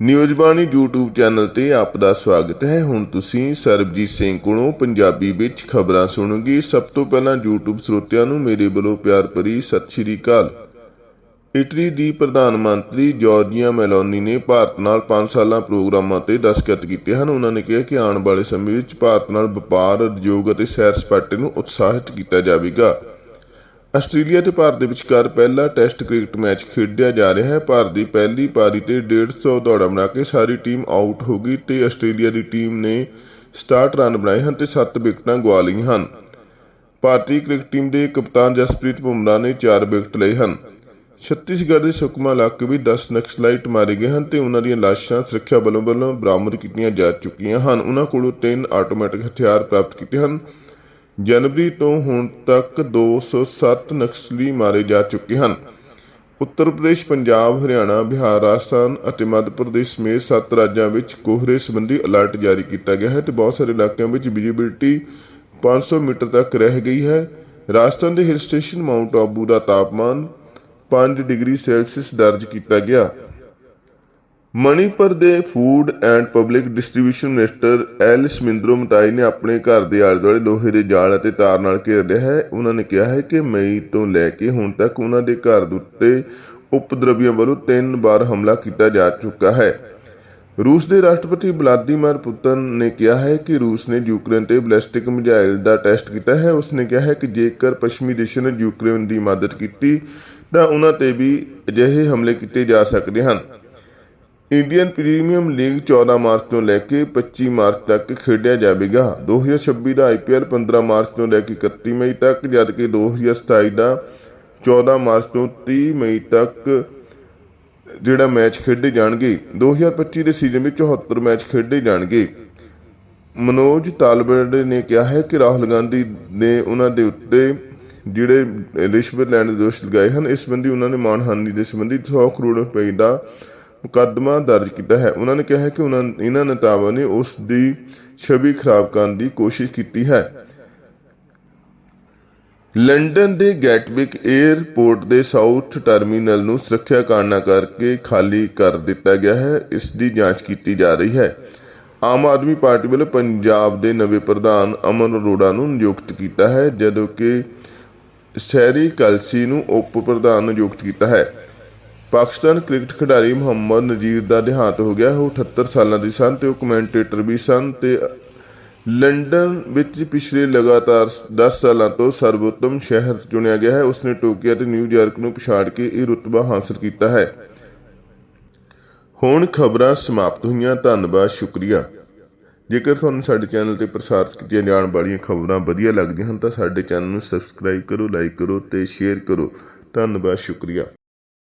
News ਬਾਣੀ YouTube channel ਤੇ ਆਪ ਦਾ ਸਵਾਗਤ ਹੈ। ਹੁਣ ਤੁਸੀਂ ਸਰਬਜੀਤ ਸਿੰਘ ਕੋਲੋਂ ਪੰਜਾਬੀ ਵਿੱਚ ਖਬਰਾਂ ਸੁਣੋਗੇ। ਸਭ ਤੋਂ ਪਹਿਲਾਂ YouTube ਸਰੋਤਿਆਂ ਨੂੰ ਮੇਰੇ ਵੱਲੋਂ ਪਿਆਰ ਭਰੀ ਸਤਿ ਸ਼੍ਰੀ ਅਕਾਲ। ਇਟਲੀ ਦੀ ਪ੍ਰਧਾਨ ਮੰਤਰੀ ਜਾਰਜੀਆ ਮੈਲੋਨੀ ਨੇ ਭਾਰਤ ਨਾਲ 5 ਸਾਲਾਂ ਪ੍ਰੋਗਰਾਮਾਂ ਤੇ ਦਸਤਖਤ ਕੀਤੇ ਹਨ। ਉਹਨਾਂ ਨੇ ਕਿਹਾ ਕਿ ਆਉਣ ਵਾਲੇ ਸਮੇਂ ਵਿੱਚ ਭਾਰਤ ਨਾਲ ਵਪਾਰ, ਉਦਯੋਗ ਅਤੇ ਸੈਰ ਸਪਾਟੇ ਨੂੰ ਉਤਸ਼ਾਹਿਤ ਕੀਤਾ ਜਾਵੇਗਾ। ਆਸਟ੍ਰੇਲੀਆ ਤੇ ਭਾਰਤ ਦੇ ਵਿਚਕਾਰ ਪਹਿਲਾ ਟੈਸਟ ਕ੍ਰਿਕਟ ਮੈਚ ਖੇਡਿਆ ਜਾ ਰਿਹਾ ਹੈ। ਭਾਰਤ ਦੀ ਪਹਿਲੀ ਪਾਰੀ ਤੇ 150 ਦੌੜਾਂ ਬਣਾ ਕੇ ਸਾਰੀ ਟੀਮ ਆਊਟ ਹੋ ਗਈ ਤੇ ਆਸਟ੍ਰੇਲੀਆ ਦੀ ਟੀਮ ਨੇ 67 ਰਨ ਬਣਾਏ ਹਨ ਤੇ 7 ਵਿਕਟਾਂ ਗਵਾ ਲਈਆਂ ਹਨ। ਭਾਰਤੀ ਕ੍ਰਿਕਟ ਟੀਮ ਦੇ ਕਪਤਾਨ ਜਸਪ੍ਰੀਤ ਬੁਮਰਾਹ ਨੇ 4 ਵਿਕਟ ਲਏ ਹਨ। ਛੱਤੀਸਗੜ੍ਹ ਦੇ ਸੁਕਮਾ ਇਲਾਕੇ ਵਿੱਚ 10 ਨਕਸਲਾਈਟ ਮਾਰੇ ਗਏ ਹਨ ਤੇ ਉਹਨਾਂ ਦੀਆਂ ਲਾਸ਼ਾਂ ਸੁਰੱਖਿਆ ਬਲਾਂ ਵੱਲੋਂ ਬਰਾਮਦ ਕੀਤੀਆਂ ਜਾ ਚੁੱਕੀਆਂ ਹਨ। ਉਹਨਾਂ ਕੋਲੋਂ ਤਿੰਨ ਆਟੋਮੈਟਿਕ ਹਥਿਆਰ ਪ੍ਰਾਪਤ ਕੀਤੇ ਹਨ। ਜਨਵਰੀ ਤੋਂ ਹੁਣ ਤੱਕ 207 ਨਕਸਲੀ ਮਾਰੇ ਜਾ ਚੁੱਕੇ ਹਨ। ਉੱਤਰ ਪ੍ਰਦੇਸ਼, ਪੰਜਾਬ, ਹਰਿਆਣਾ, ਬਿਹਾਰ, ਰਾਜਸਥਾਨ ਅਤੇ ਮੱਧ ਪ੍ਰਦੇਸ਼ ਸਮੇਤ ਸੱਤ ਰਾਜਾਂ ਵਿੱਚ ਕੋਹਰੇ ਸੰਬੰਧੀ ਅਲਰਟ ਜਾਰੀ ਕੀਤਾ ਗਿਆ ਹੈ ਤੇ ਬਹੁਤ ਸਾਰੇ ਇਲਾਕਿਆਂ ਵਿੱਚ ਵਿਜ਼ਿਬਿਲਟੀ 500 ਮੀਟਰ ਤੱਕ ਰਹਿ ਗਈ ਹੈ। ਰਾਜਸਥਾਨ ਦੇ ਹਿਲ ਸਟੇਸ਼ਨ ਮਾਊਂਟ ਆਬੂ ਦਾ ਤਾਪਮਾਨ 5 ਡਿਗਰੀ ਸੈਲਸੀਅਸ ਦਰਜ ਕੀਤਾ ਗਿਆ। ਮਣੀਪੁਰ ਦੇ food and public distribution minister L Susindro Meitei ਨੇ ਆਪਣੇ ਘਰ ਦੇ ਆਲੇ ਦੁਆਲੇ ਲੋਹੇ ਦੇ ਜਾਲ ਅਤੇ ਤਾਰ ਨਾਲ ਘੇਰ ਲਿਆ ਹੈ। ਉਹਨਾਂ ਨੇ ਕਿਹਾ ਹੈ ਕਿ ਮਈ ਤੋਂ ਲੈ ਕੇ ਹੁਣ ਤੱਕ ਉਹਨਾਂ ਦੇ ਘਰ ਦੇ ਉੱਤੇ ਉਪਦਰਵੀਆਂ ਵੱਲੋਂ ਤਿੰਨ ਵਾਰ ਹਮਲਾ ਕੀਤਾ ਜਾ ਚੁੱਕਾ ਹੈ। ਰੂਸ ਦੇ ਰਾਸ਼ਟਰਪਤੀ ਵਲਾਦੀਮੀਰ ਪੁਤਨ ਨੇ ਕਿਹਾ ਹੈ ਕਿ ਰੂਸ ਨੇ ਯੂਕਰੇਨ ਤੇ ਬੈਲਿਸਟਿਕ ਮਿਜ਼ਾਈਲ ਦਾ ਟੈਸਟ ਕੀਤਾ ਹੈ। ਉਸਨੇ ਕਿਹਾ ਹੈ ਕਿ ਜੇਕਰ ਪੱਛਮੀ ਦੇਸ਼ਾਂ ਨੇ ਯੂਕਰੇਨ ਦੀ ਮਦਦ ਕੀਤੀ ਤਾਂ ਉਹਨਾਂ ਤੇ ਵੀ ਅਜਿਹੇ ਹਮਲੇ ਕੀਤੇ ਜਾ ਸਕਦੇ ਹਨ। ਇੰਡੀਅਨ ਪ੍ਰੀਮੀਅਮ ਲੀਗ 14 ਮਾਰਚ ਤੋਂ ਲੈ ਕੇ 25 ਮਾਰਚ ਤੱਕ ਖੇਡਿਆ ਜਾਵੇਗਾ। 2026 ਦਾ ਆਈਪੀਐਲ 15 ਮਾਰਚ ਤੋਂ ਲੈ ਕੇ 31 ਮਈ ਤੱਕ, ਜਦਕਿ 2027 ਦਾ 14 ਮਾਰਚ ਤੋਂ 30 ਮਈ ਤੱਕ ਜਿਹੜਾ ਮੈਚ ਖੇਡੇ ਜਾਣਗੇ। 2025 ਦੇ ਸੀਜ਼ਨ ਵਿੱਚ 74 ਮੈਚ ਖੇਡੇ ਜਾਣਗੇ। ਮਨੋਜ ਤਾਲਬੜ ਨੇ ਕਿਹਾ ਹੈ ਕਿ ਰਾਹੁਲ ਗਾਂਧੀ ਨੇ ਉਹਨਾਂ ਦੇ ਉੱਤੇ ਜਿਹੜੇ ਰਿਸ਼ਵਤ ਲੈਣ ਦੇ ਦੋਸ਼ ਲਗਾਏ ਹਨ, ਇਸ ਸੰਬੰਧੀ ਉਹਨਾਂ ਨੇ ਮਾਨਹਾਨੀ ਦੇ ਸੰਬੰਧੀ 100 ਕਰੋੜ ਰੁਪਏ ਦਾ ਮੁਕੱਦਮਾ ਦਰਜ ਕੀਤਾ ਹੈ। ਉਹਨਾਂ ਨੇ ਕਿਹਾ ਹੈ ਕਿ ਉਹਨਾਂ, ਇਹਨਾਂ ਨੇਤਾਵਾਂ ਨੇ ਉਸ ਦੀ ਛਵੀ ਖਰਾਬ ਕਰਨ ਦੀ ਕੋਸ਼ਿਸ਼ ਕੀਤੀ ਹੈ। ਲੰਡਨ ਦੇ ਗੈਟਵਿਕ 에ਅਰਪੋਰਟ ਦੇ ਸਾਊਥ ਟਰਮੀਨਲ ਨੂੰ ਸੁਰੱਖਿਆ ਕਾਰਨਾਂ ਕਰਕੇ ਖਾਲੀ ਕਰ ਦਿੱਤਾ ਗਿਆ ਹੈ। ਇਸ ਦੀ ਜਾਂਚ ਕੀਤੀ ਜਾ ਰਹੀ ਹੈ। ਆਮ ਆਦਮੀ ਪਾਰਟੀ ਵੱਲੋਂ ਪੰਜਾਬ ਦੇ ਨਵੇਂ ਪ੍ਰਧਾਨ ਅਮਨ ਅਰੋੜਾ ਨੂੰ ਨਿਯੁਕਤ ਕੀਤਾ ਹੈ, ਜਦੋਂ ਕਿ ਸੈਰੀ ਕਲਸੀ ਨੂੰ ਉਪ ਪ੍ਰਧਾਨ ਨਿਯੁਕਤ ਕੀਤਾ ਹੈ। ਪਾਕਿਸਤਾਨ ਕ੍ਰਿਕਟ ਖਿਡਾਰੀ ਮੁਹੰਮਦ ਨਜੀਰ ਦਾ ਦੇਹਾਂਤ ਹੋ ਗਿਆ। ਉਹ 78 ਸਾਲਾਂ ਦੇ ਸਨ ਤੇ ਉਹ ਕਮੈਂਟੇਟਰ ਵੀ ਸਨ ਤੇ ਲੰਡਨ ਵਿੱਚ ਪਿਛਲੇ ਲਗਾਤਾਰ 10 ਸਾਲਾਂ ਤੋਂ ਸਰਵੋਤਮ ਸ਼ਹਿਰ ਚੁਣਿਆ ਗਿਆ ਹੈ। ਉਸਨੇ ਟੋਕੀਓ ਤੇ ਨਿਊਯਾਰਕ ਨੂੰ ਪਛਾੜ ਕੇ ਇਹ ਰੁਤਬਾ ਹਾਸਲ ਕੀਤਾ ਹੈ। ਹੁਣ ਖਬਰਾਂ ਸਮਾਪਤ ਹੋਈਆਂ। ਧੰਨਵਾਦ, ਸ਼ੁਕਰੀਆ। ਜੇਕਰ ਤੁਹਾਨੂੰ ਸਾਡੇ ਚੈਨਲ ਤੇ ਪ੍ਰਸਾਰਿਤ ਕੀਤੀਆਂ ਜਾਣ ਵਾਲੀਆਂ ਖਬਰਾਂ ਵਧੀਆ ਲੱਗਦੀਆਂ ਹਨ ਤਾਂ ਸਾਡੇ ਚੈਨਲ ਨੂੰ ਸਬਸਕ੍ਰਾਈਬ ਕਰੋ, ਲਾਈਕ ਕਰੋ ਤੇ ਸ਼ੇਅਰ ਕਰੋ। ਧੰਨਵਾਦ, ਸ਼ੁਕਰੀਆ।